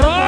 ร้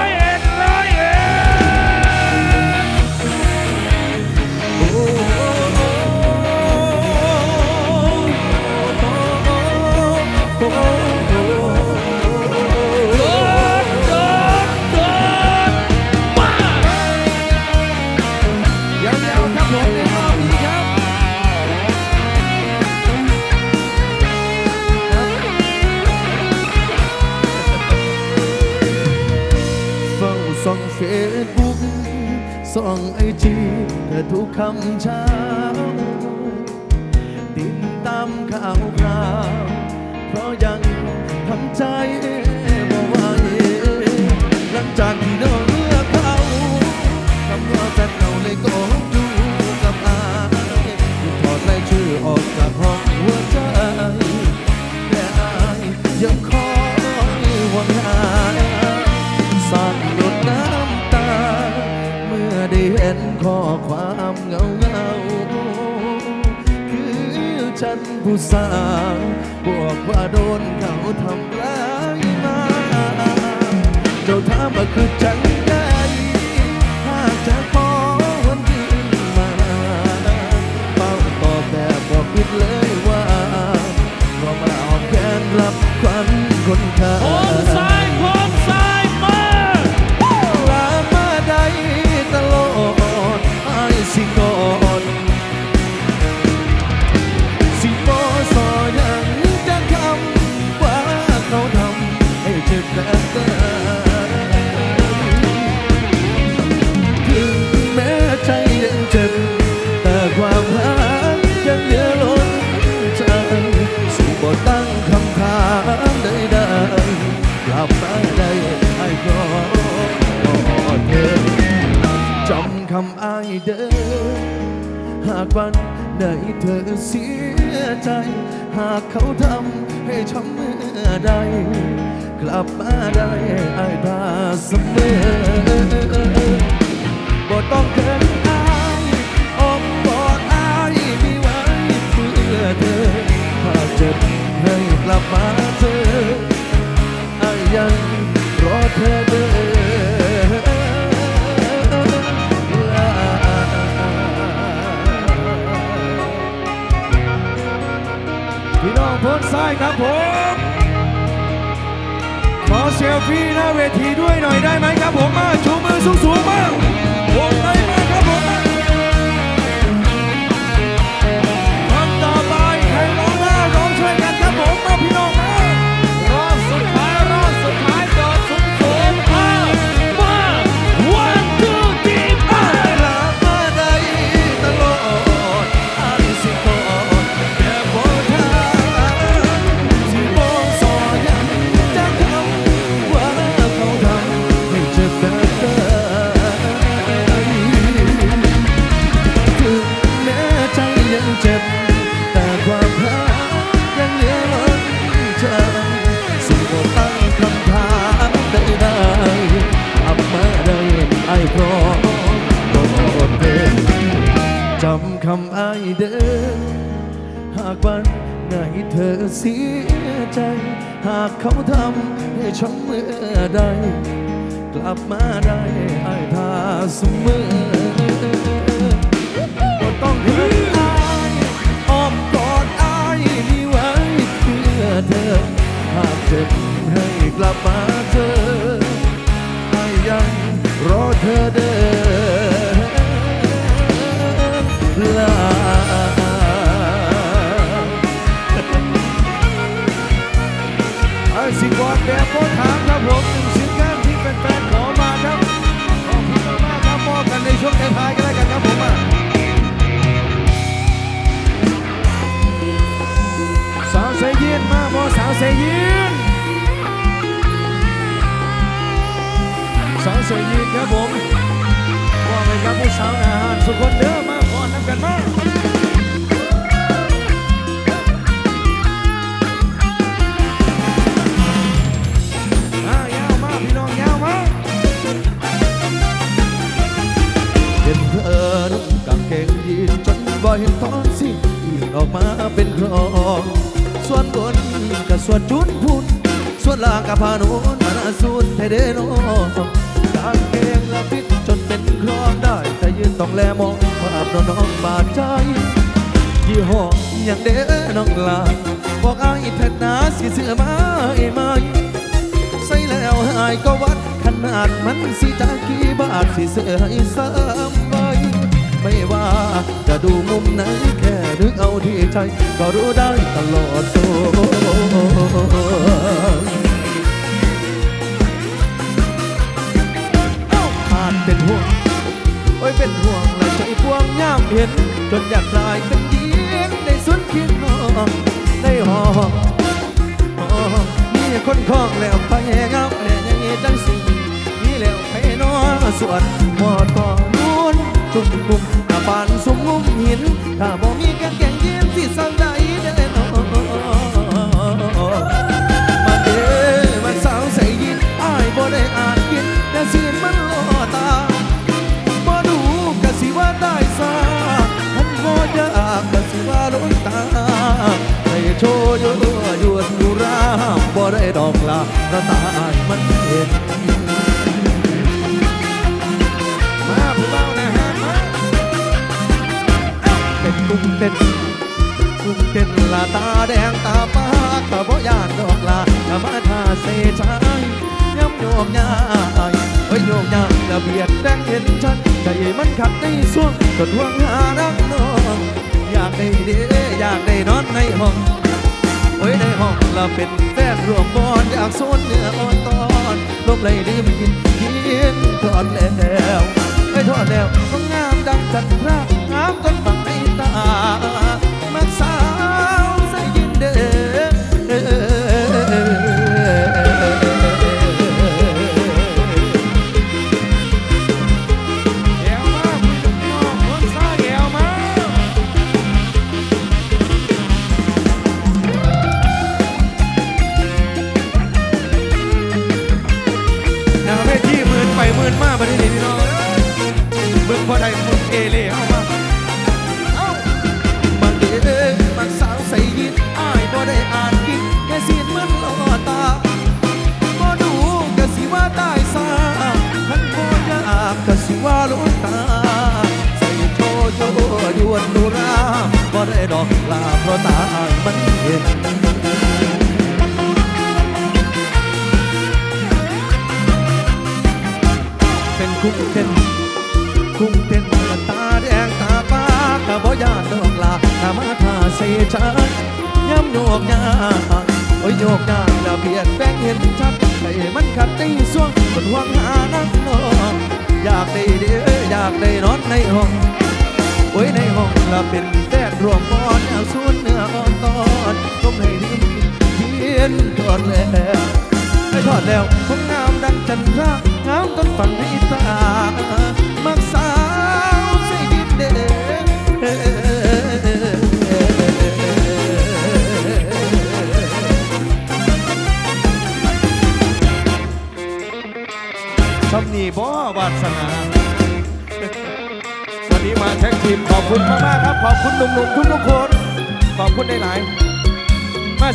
วันไหนเธอเสียใจ หากเขาทำให้ช้ำเมื่อใด กลับมาได้ไอ้ตาเสมอบ่ต้องเขินอายอมกอดอายมีไว้เพื่อเธอหากเจ็บให้กลับมาเจออายยังรอเธอเด้อ ได้ครับผมขอเซลฟี่หน้าเวทีด้วยหน่อยได้ไหมครับผมมาชูมือสูงๆมาว เสียใจ หากเขาทำให้ช้ำเมื่อใด กลับมาได้ไอ้ทาเสมอบ่ต้องเขินอายอ้อมกอดอายมีไว้เพื่อเธอ หากเจ็บให้กลับมาเจอไอ้ยังรอเธอเด้ กรแบบโบถามครับผมหนึ่งซิงเกิลที่แฟนๆขอมาครับขอบคุณมากๆครับมอบกันในช่วงท้ายๆก็ได้วกันครับผมอะสาวเซยินมาบอสาวเซยินสาวเซยินครับผมว่าไปครับผู้สาวหนาหานสุกคนเด้อมาก่อนนำกันมา ยีนจนบ่เห็นตอนสิยีนออกมาเป็นครองส่วนบนกับส่วนจุนพุนส่วนล่างกับพานุนมานาสูนเทเดโนกางเกงละพิษจนเป็นครองได้ แต่ยืนต้องแลมองภาพน้องบาดใจยี่ห้ออย่างเด้น้องลาบอกอายแท้หนาสิเสื้อมาไอ้ไหมใส่แล้วหายก็วัดขนาดมันสิจากกี่บาทสิเสื้อให้ซ้ำ ไม่ว่า จะดูมุมไหนแค่นึกเอาที่ใจ ก็รู้ได้ตลอดโซขาดเป็นห่วง โอ้ยเป็นห่วงและใจพวงย่ามเห็น จนอยากลายเป็นยิงในสวนคียงนองในหอมีคนคล้องแล้วไปเงาแน่ยังจังสิมีแล้วไปนอนสวนหมอต่อนู้นจุ่มกุ่มานสุมงุมหิน ถ้าบ่มีกันแก่งเย็นที่สั่งใดเด้อนอมาเด้มันสาวใส่ยินอ้ายบ่ได้อ่านกินแต่เสียนมันล่อตาบ่ดูกะสิว่าได้ซาท่านบ่อยากกะสิว่าหลงตาได้โชว์ยู่ยู่อยู่รามบ่ได้ดอกลาพระตาอายมันเห็น ฟุงเต้นกุ้งเต้นละตาแดงตาปากกะบ่ยานดอกลาถ้ามาทาเสชายย้ำโยกยายเฮ้ยโยกยายละเบียดแดงเห็นชัดใจมันขัดในส่วงจนห่วงหารักน้องอยากได้เด้อยากได้นอนในห้องโอ้ยในห้องเราเป็นแฟนรวมบอนอยากโซนเนื้ออ่อนตอนลมไหลดื่มกินกินทอดแล้วไม่ทอดแล้วก็งามดังจันทรางามจนฝัง ตา ลาเพราะตาอ้ายมันเห็นเป็นกุ้งเต้นกุ้งเต้นตาแดงตาปากกะบ่ยานดอกลาถ้ามาทาเสชายย้ำโยกยาโอ้ยโยกยาล้วเปลี่ยนแปลงเห็นชัดให้มันขัดในส่วงบนห่วงหานักนอนอยากได้เด้ออยากได้นอนในห้อง ว้ยในห้องละเป็นแฟนรวมบอนอยากสูนเนื้ออ่อนตอนก้มให้ดื่มกินเพียนทอดแล้วไม่ทอดแล้วคงงามดังจันทรางามต้นฝันให้ตามักสา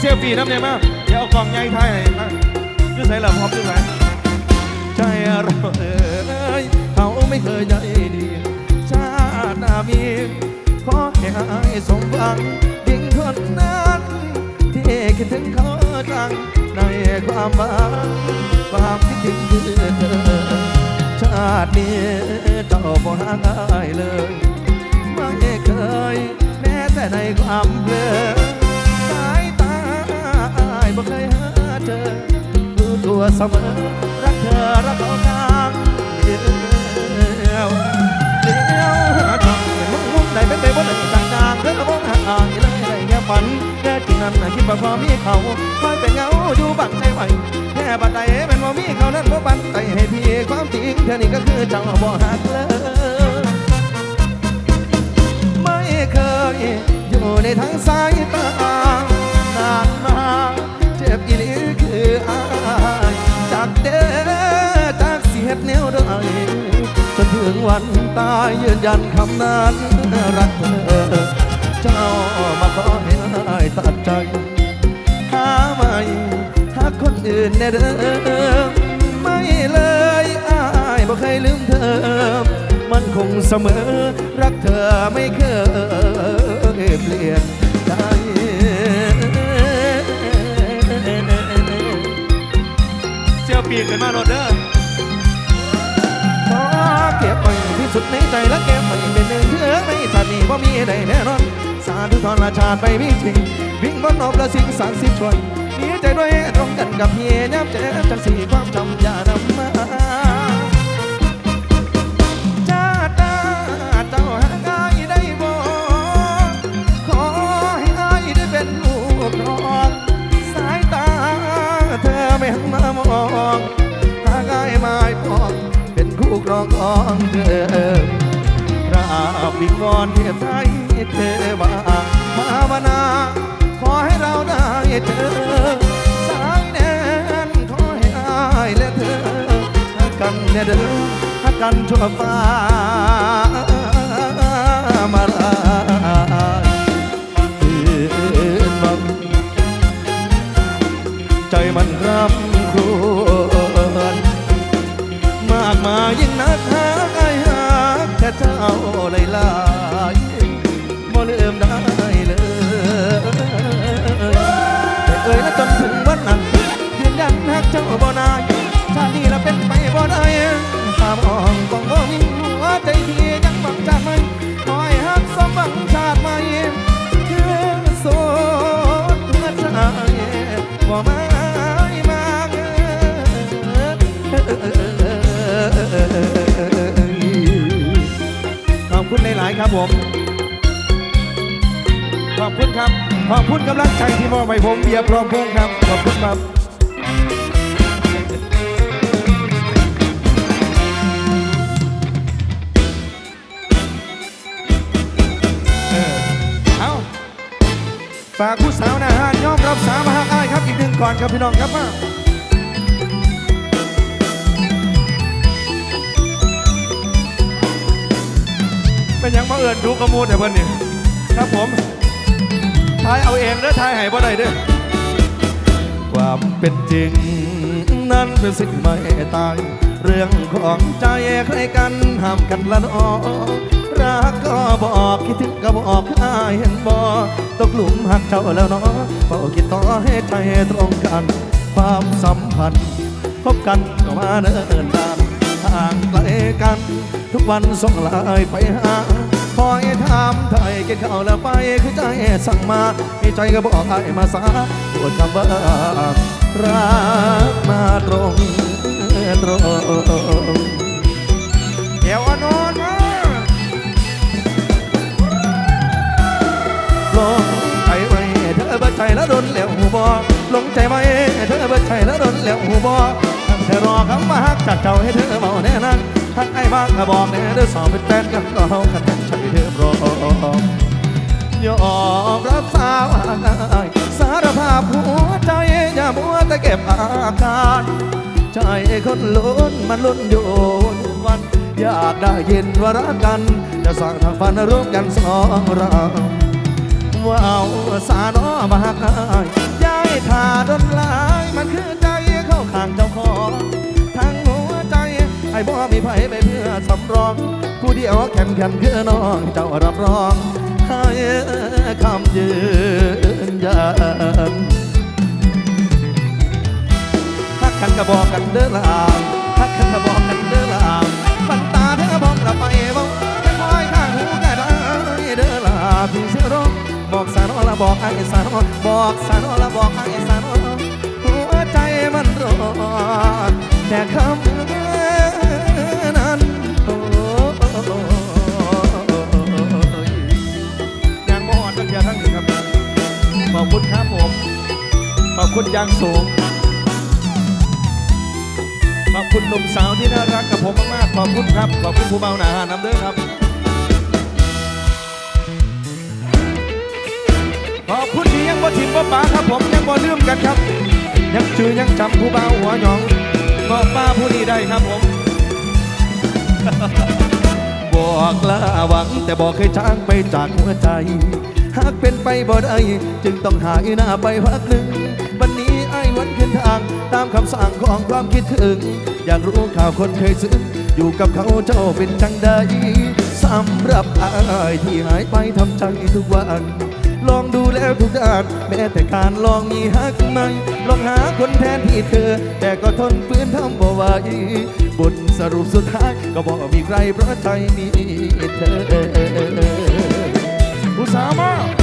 เซลฟี่น้ำเนี่ยมาเดี๋ยวเอากล่องใหญ่ไทยให้มาชื่อใส่ละพร้อมชื่อไหนใจเราเอ้ยเขาไม่เคยใจดี ชาติหน้ามีขอให้หายสมหวังยิ่งคนนั้นที่คิดถึงเขาจังในความหวังความคิดถึงคือเธอชาตินี้เจ้าบ่ห่างอายเลยไม่เคยแม้แต่ในความเบลอ วเสมอ รักเธอรักเขาทางเดียวเดียวหาทางมุกมุกได้เป็นไปบ่ได้ต่างต่างเธอก็บ่ห่างอายเลยได้แค่ฝันแค่จริงนั้นนะคิดว่าพอมีเขาคอยเป็นเงาอยู่บังใจไหวแค่บัดใดเป็นว่ามีเขานั้นบ่บันใจให้พี่ความจริงเธอนี่ก็คือเจ้าบ่หักเลยไม่เคยอยู่ในทางสายตานานมาเจ็บอีหลี ออายจากเด้จากเสียดแนวได้จนถึงวันตายยืนยันคำนั้นรักเธอ เจ้ามาขอให้อายตัดใจหาใหม่หาคนอื่นแน่เด้อไม่เลยอายบ่เคยลืมเธอ มันคงเสมอรักเธอไม่เคยเปลี่ยนใจ ปีกขึ้นมาโรดเดอร์เก็บไปที่สุดในใจและเก็บไปเป็นหนึ่งเรื่องในชาตินี้ว่ามีใดแน่นอน สาธุทรชาติไปมีจริงวิ่งบนนอบและสิ่งสารสิบชวนมีใจด้วยตรงกันกับเฮียยับเจ็บจังสีความจำอย่านำมา เป็นคู่ครองของเธอกราบวิงวอนเทียบไทยเทวาภาวนา ขอให้เราได้เจอสายแนนขอให้อายและเธอหักกันแน่เด้อหักกันชั่วฟ้ามาลายใจมันรำครวญมากมา ยยิ่งนักหาไอ้หาแค่เจ้าหลายลายๆบ่ลืมได้เลยแต่เอ่ยและจนถึงวันนั้นยืนยันหักเจ้าบ่นาย ครับผม ขอบคุณครับ ขอบคุณกำลังใจที่มอบให้ผมเบียร์พร้อมพงครับ ขอบคุณครับเอาฝากผู้สาวนะฮะยอมรับสามหักอ้ายครับอีกหนึ่งก่อนครับพี่น้องครับ เป็นยังมาเอิญดูกระมูดแต่เพิ่นนี่ครับผมทายเอาเองเด้อทายให้บ่ได้เด้อความเป็นจริง นั้นเป็นสิ่งไม่ตาย เรื่องของใจใครกันห้ามกันละนอรักก็บอกคิดถึงก็บอกอ้ายเห็นบ่ตกหลุมหักเจ้าแล้วเนาะเฝ้าคิดต่อให้ใจตรงกัน ความสัมพันธ์ พบกันก็มาเนิ่นนานห่างไกลกัน ทุกวันส่งไลน์ไปหาคอยถามไทยกินข้าวแล้วไปคือใจสั่งมาให้ใจก็บอกไอ้มาสาปวดคำว่ารักมาตรงตรงเดี๋ยวอนอนมาลงใจไว้เธอเบิดใจแล้วโดนเหลวหูบอลงใจไว้เธอเบิดใจแล้วโดนเหลวหูบอทั้งเธอรอคำมาฮักจากเจ้าให้เธอเมาแน่นั้น ทักไอ้บ้างก็บอกแน่เด้อสองเป็นแฟนกันก็เฮาคันนใจเธอรอยอมรับสาวอายสารภาพหัวใจอย่ามัวแต่เก็บอาการใจคนลุ้นมันลุ้นอยู่วัน อยากได้ยินว่ารักกัน จะสร้างทางฝันร่วมกันสองเราว้าวสาโนอมาหักอายย้ายทาดนลายมันคือใจเข้าข้างเจ้าของ บ่มีไผไปเพื่อสำรอง ผู้เดียวแข่งขันคือน้องเจ้ารับรองให้คำยืนยันทักกันก็บอกกันเด้อลามทักกันก็บอกกันเด้อลามปันตาเธอบอกกลับไปบอกให้คอยข้างหูก็ได้เด้อลาพี่เสียร้องบอกสานอละบอกไอ้สานอบอกสานอละบอกไอ้สานอหัวใจมันร้อนแต่คำ อบคุณอยังสูง ขอบคุณหนุ่มสาวที่น่ารักกับผมมากๆ ขอบคุณครับ ขอบคุณผู้เมาหนาหาน้ำเด้อครับ ขอบคุณที่ยังบ่ถิ่มบ่ป๋าครับผมยังบ่ลืมกันครับ ยังชื่อยังจำผู้เบาหัวหยองก็ป้าผู้นี้ได้ครับผมบอกลาหวังแต่บอกเคยจ้างไปจากหัวใจ หากเป็นไปบ่ได้จึงต้องหายหน้าไปพักหนึ่ง วันขึ้นทาง ตามคำสั่งของความคิดถึง อยากรู้ข่าวคนเคยซึ้งอยู่กับเขาเจ้าเป็นจังใดสำหรับอายที่หายไปทำใจทุกวันลองดูแล้วทุกด้านแม้แต่การลองมีฮักไหมลองหาคนแทนที่เธอ แต่ก็ทนฝืนทำบ่ไหวบทสรุปสุดท้าย ก็บอกมีใครเพราะใจมีเธอผู้สาวมา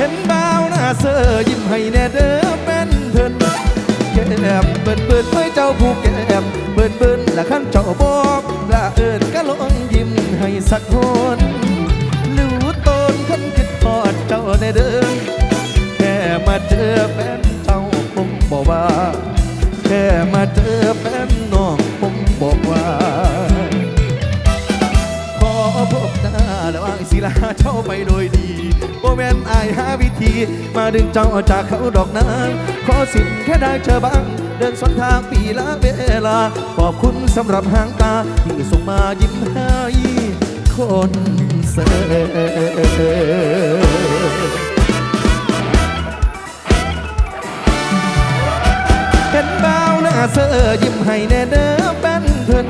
เห็นบ่าวหน้าเซอยิ้มให้แน่เด้อเป็นเพิ่นแก้มเปิดเปิดไว้เจ้าผู้แก้มเปิดเปิดละขั้นเจ้าบอกละเอิญก็ลองยิ้มให้สักคนรู้ตนคนคิดทอดเจ้าแน่เด้อแค่มาเจอเป็นเจ้าผมบอกว่าแค่มาเจอเป็นน้องผมบอกว่าขอพบหน้าแล้วอ้ายศิลาเจ้าไปโดยดี โบแมนอายหาวิธี มาดึงเจ้าออกจากเขาดอกนางขอสิทธิ์แค่ได้เจอบ้าง เดินสวนทางปีละเวลา ขอบคุณสำหรับหางตา ที่ส่งมายิ้มให้คนเสิร์เห็นบ่าวหน้าเสือยิ้มให้แน่เด้อเป็นเพิ่น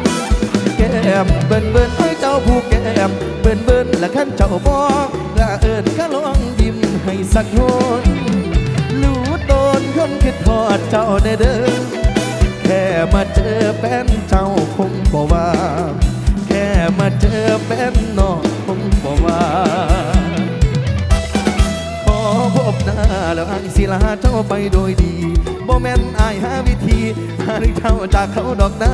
แก้มเบิ่นเบิ่นให้เจ้าผู้แก้มเบิ่นเบิ่นและขันเจ้าบอก ละเอิญก็ลองยิ้มให้สักคนรู้ตนคนคิดทอดเจ้าได้เด้อแค่มาเจอแฟนเจ้าคงบอกว่า แค่มาเจอแฟนน้องคงบอกว่า แล้วอายสิลาเจ้าไปโดยดีบ่แม่นอายหาวิธีหาเจ้าจากเขาดอกนะ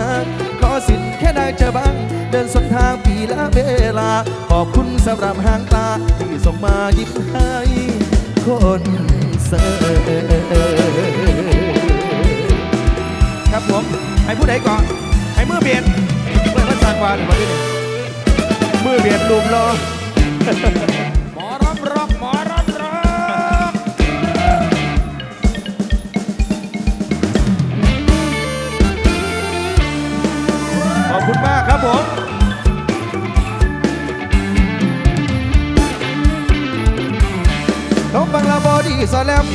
ขอสิทธิ์แค่ได้เจอบ้าง เดินสนทางปีละเวลา ขอบคุณสำหรับหางตา ที่ส่งมายิ้มให้คนเสิร์ครับผมให้ผู้ใดก่อน ให้มือเบียดเปิดภาษากวาเดี๋ยวมาดิมือเบียดลุมรอ ผมเขาบังลาบอดีสแลม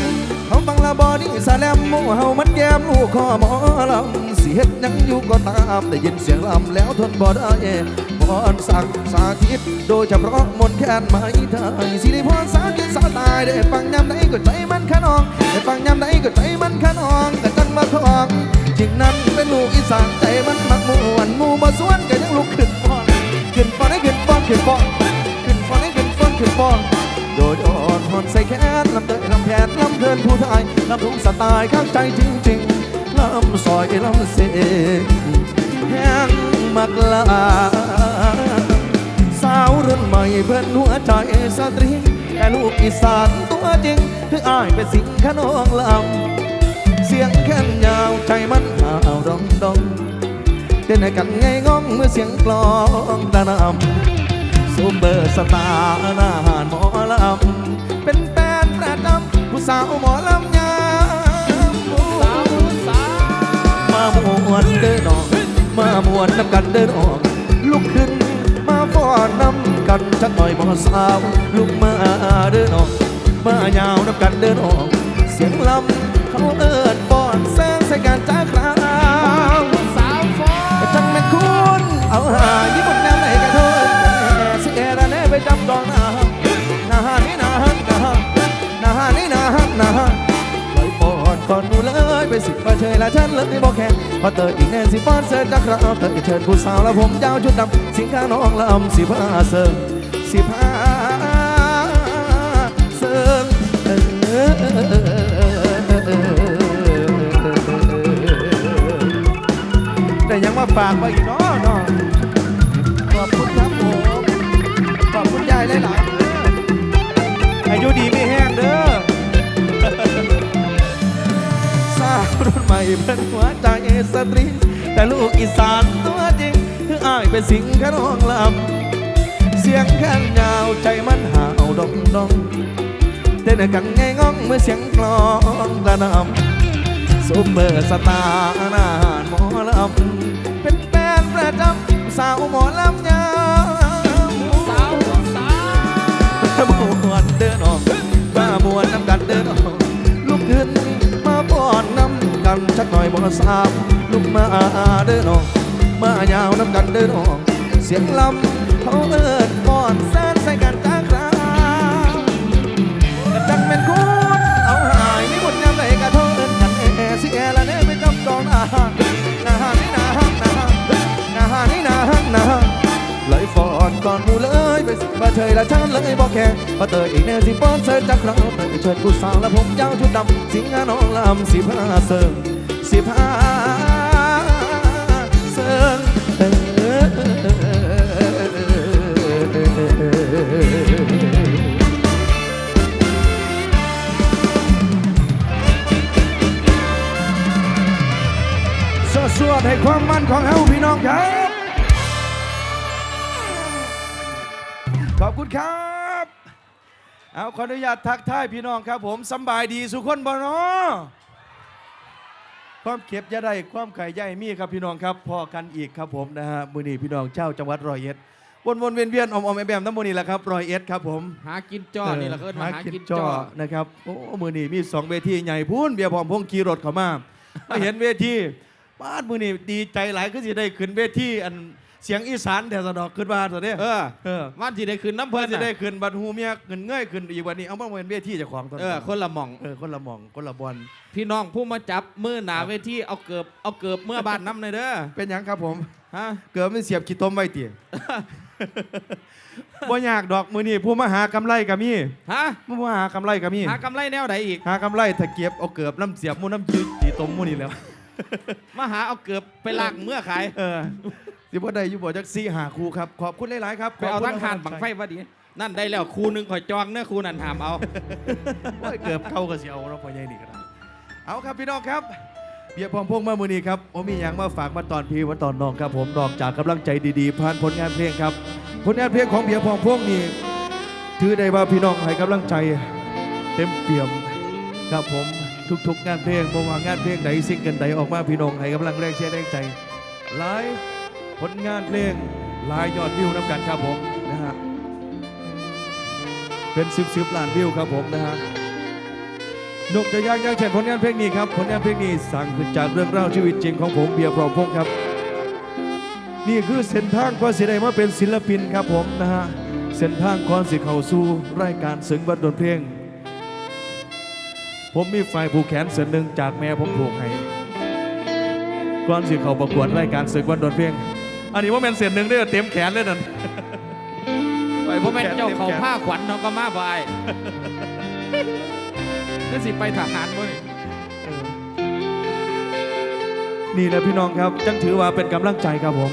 เขาบังลาบอดีสแลมหมู่เฮามันแย้มลูกคอหมอลำสิเฮ็ดยังอยู่ก็ตามได้ยินเสียงลำแล้วทนบ่ได้พรสั่งสาธิต โดยเฉพาะมนแค้นไม้ไทยสิริพรสาธิตสาตายได้ฟังยามใดก็ใจมันขนองได้ฟังยามใดก็ใจมันขนองแต่จังมาทองจริงนั้น เป็นลูกอีสานใจมันมักม่วนมู่มาสวนก็ยังลุกขึ้นฟ้อนขึ้นฟ้อนให้ขึ้นฟ้อนขึ้นฟ้อนขึ้นฟ้อนให้ขึ้นฟ้อนขึ้นฟ้อนโดยอ่อนหอนใส่แขนลำเตยลำแขนลำเทินผู้ไทยลำทุกสไตล์ข้างใจจริงๆลำซอยลำเสงแห้งมักลาสาวรุ่นใหม่เพื่อนหัวใจสตรีแต่ลูกอีสานตัวจริงคืออายเป็นสิงขนองลำเสียงแค้นยา ใจมันหาวดองดองเต้นให้กันไงง้องเมื่อเสียงกลองตะนำซูเปอร์สตาร์หน้าหานหมอลำเป็นแฟนประจำผู้สาวหมอลำยามสาวสาวมามวนเดินออก มามวนน้ำกันเดินออก ลุกขึ้นมาฟ้อนน้ำกันจักหน่อยบ่สาวลุกมาเดินออก มายาวน้ำกันเดินออก เสียงลำเขาเอิด สงใส่กันจ้าคราวสาวฟอจังแม่คุณเอาหาญี่ปุ่นแนวไหนกันเถอะสิเอระเน่ไปจำดองนานาฮานี่นาฮันนาฮานาฮานี่นาฮันนาฮาลอยปอดก่อนหนูเลยไปสิบมาเชยและฉันเลยบอกแค่พอเตออีกแน่สิฟอนเสิร์จากราเตอเชิญผู้สาวแล้วผมยาวชุดดำสิงค้าน้องลำสิผ้าเสิร์สิผ้า ฝากไว้อีกเนาะเนาะขอบคุณครับผมขอบคุณยายหลายๆเด้ออายุดีไม่แห้งเด้อสาวรุ่นใหม่เป็นหัวใจสตรี แต่ลูกอีสานตัวจริงคืออ้ายเป็นสิงขนองลำเสียงแคนยาวใจมันห่าวดองดองเต้นกันไงง้องเมื่อเสียงกลองตะนำซูเปอร์สตาร์นานหมอลำ ประจำสาวหมอลำยามสาวสาวมวนเดินออกมามวนน้ำกันเดินออกลุกขึ้นมาป้อนน้ำกันสักหน่อยบ่สามลุกมาเด้อน้องมายาวน้ำกันเด้อน้องเสียงลำเขาเอิดป้อนแสนใส่กัน ก่อนมูเลยไปสิมาเฉยละฉันเลยบอกแค่พอเตยอีกแน่สิป้อนเสิร์จากเราเตยเชิดผู้สาวและผมยาวชุดดำสิงหาน้องลำสิผ้าเสิร์สิผ้าเสิร์สวดๆให้ความมั่นของเฮาพี่น้องครับ ขอบคุณครับ เอาขออนุญาตทักทายพี่น้องครับ ผมสำบายดีสุขคนบ่เนาะความเก็บอยาได้ความไข่ใหญ่มีครับพี่น้องครับพอกันอีกครับผมนะฮะมือนี้พี่น้องเจ้าจังหวัดร้อยเอ็ดวนวนๆเวียนเวียนๆออมอมๆแอมแอมๆน้ำมือนี่แหละครับร้อยเอ็ดครับผมหากินจ้อนี่แหละก็มาหากินจ้จ้อนะครับโอ้มือนี่มีสองเวทีใหญ่พูนเบียร์พร้อมพงขี่รถเข้ามามาเห็นเวทีบ้านมือนี่ดีใจหลายคือสิได้ขึ้นเวทีอัน เสียงอีสานแต่สะดอกขึ้นมาตัวเนี้ยเออเออวันที่ได้คืนน้ำเพเพื่ลิอนนจะน่ะได้ขึ้นบัตรหูเมียเงินเงยขึ้นอีกวันนี้เอามาเป็นเวทีเจ้าของตอนเออคนละหม่องเออคนละหมองคนละบอลพี่น้องผู้มาจับมือหนาเวทีเอาเกือบเอาเกือบเมื่อบ้านน้ำเลยเด้อเป็นหยังครับผมฮะเกิดไม่เสียบขี้ต้มไว้เตียบ่ยากดอกมือนี่ผู้มาหากำไรกับมีฮะผู้มาหากำไรกับมีหากำไรแนวไหนอีกหากำไรถ้าเก็บเอาเกือบน้ำเสียบหมูน้ำจืดตีต้มหมูนี่แหล้วมาหาเอาเกือบไปลากเมื่อขายเออ สิบ่ได้อยู่บ่จักซี่หาครูครับ ขอบคุณหลาย ๆ ครับไปเอาขบคุณทั้งหานบังไฟพอดี นั่นได้แล้วครูหนึ่งข่อยจองเนื้อครูนั่นถามเอาโอ้ยเกือบเข้าก็สิเอาเราะพ่อใหญ่นี่ก็ได้เอาครับพี่น้องครับเบียร์พร้อมพงษ์มามือนี้ครับโอ้มีอย่างมาฝากมาตอนพี่มาตอนน้องครับ ผมนอกจากกำลังใจดีๆผ่านผลงานเพลงครับผลงานเพลงของเบียร์พร้อมพงษ์นี่ถือได้ว่าพี่น้องให้กำลังใจเต็มเปี่ยมครับผมทุกๆงานเพลงบ่ว่างานเพลงใดซิงเกิลใดออกมาพี่น้องให้กำลังแรงเชียร์แรงใจหลาย ผลงานเพลงหลายยอดวิวน้ำกันครับผมนะฮะเป็นสิบสิบล้านวิวครับผมนะฮะนกจะยากยังเช่นผลงานเพลงนี้ครับผลงานเพลงนี้สั่งขึ้นจากเรื่องราวชีวิตจริงของผมเบียร์พร้อมพงครับ นี่คือเส้นทางกว่าสิได้มาเป็นศิลปินครับผมนะฮะเส้นทางก่อนสิเข้าสู่รายการสึงบัดดนเพลง ผมมีไฟผูกแขนเส้นหนึ่งจากแม่ผมผูกให้ก่อนสิเขาประกวดรายการศึกวันดนเพลง อันนี้ว่าแมนเส้นหนึ่งได้อเต็มแขนเลยนั่นไฟเพผูราะกแม่นแขนเจ้าต็มเขาแขนผ้าขวัญน้องก็มาบายนี่สิไปทหารบ่นี่เออนี่แหละพี่น้องครับจังถือว่าเป็นกำลังใจครับผม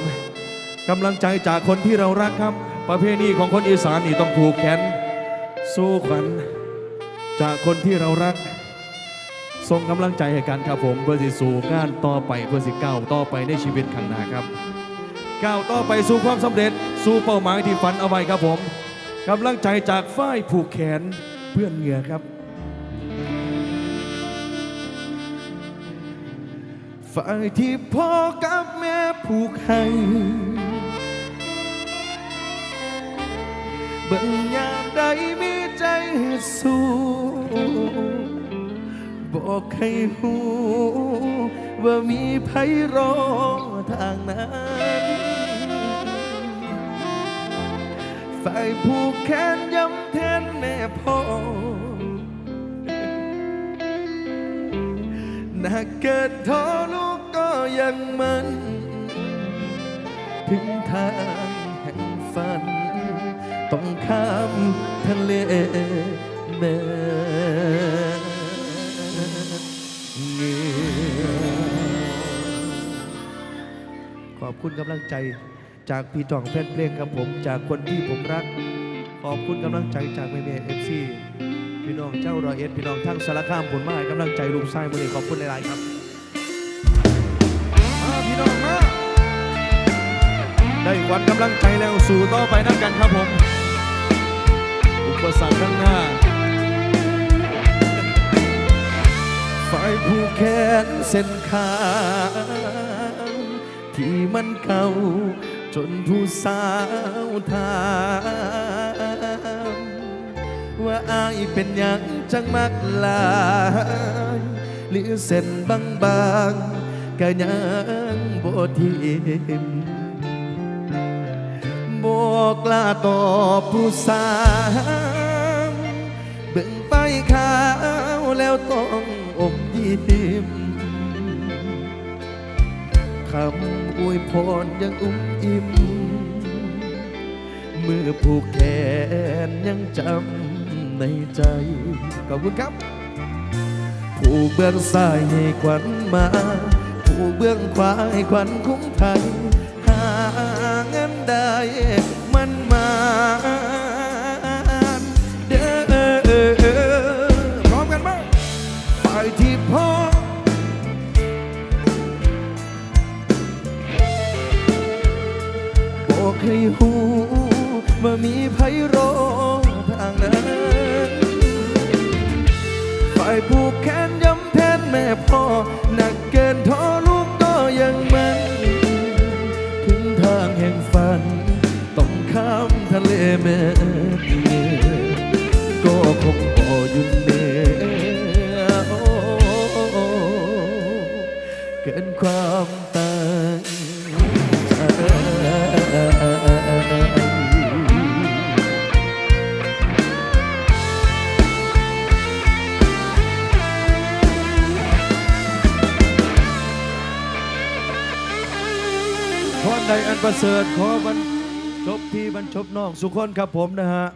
กำลังใจจากคนที่เรารักครับ ประเพณีของคนอีสานนี่ต้องผูกแขนสู้ขวัญจากคนที่เรารักส่งกำลังใจให้กันครับผมเพื่อสิสู่งานต่อไปเพื่อสิก้าวต่อไปในชีวิตข้างหน้าครับ ก้าวต่อไปสู่ความสำเร็จสู่เป้าหมายที่ฝันเอาไว้ครับผมกำลังใจจากฝ้ายผูกแขนเพื่อนเหงื่อครับฝ่ายที่พ่อกับแม่ผูกให้เบิ่งยามใดมีใจสู้บอกให้หูว่ามีไพรอทางนั้น ฝ่ายผูกแขนย้ำแทนแม่พ่อหนักเกินท้อลูกก็ยังมัน ถึงทางแห่งฝัน ต้องข้ามทะเลแม่เงือกขอบคุณกำลังใจ จากพี่จ่องแฟนเพลงครับผม จากคนที่ผมรัก ขอบคุณกำลังใจจากแม่เมย์เอฟซีพี่น้องเจ้ารอยเอ็ดพี่น้องทั้งสารคามผลมาให้กำลังใจลูกชายมือนี้ขอบคุณหลาย ๆ ครับมาพี่น้องมาได้วัญกำลังใจแล้วสู่ต่อไปนั่นกันครับผม อุปสรรคข้างหน้าฝ่ายผู้แขนเส้นขาที่มันเก่า นผู้สาวถามว่าอายเป็นยังจังมักลายหรือเส้นบางๆก็ยังบ่ทิมบอกลาต่อผู้สาวเบิ่งไปขาวแล้วต้องอมยิ้ม อวยพรยังอุ้มอิ่มมือผูกแขนยังจำในใจ ขอบคุณครับ ผูกเบื้องซ้ายให้ขวัญมา ผูกเบื้องขวาให้ขวัญคุ้มไทย ให้หูว่ามีไพโรทางนั้นฝ่ายผูกแขนย้ำแทนแม่พ่อหนักเกินท้อลูกก็ยังมันถึงทางแห่งฝัน ต้องข้ามทะเลแม่ก็คงพออยู่ใน ประเสริฐขอบรรจบพี่บรรจบน้องสุขคนครับผมนะฮะ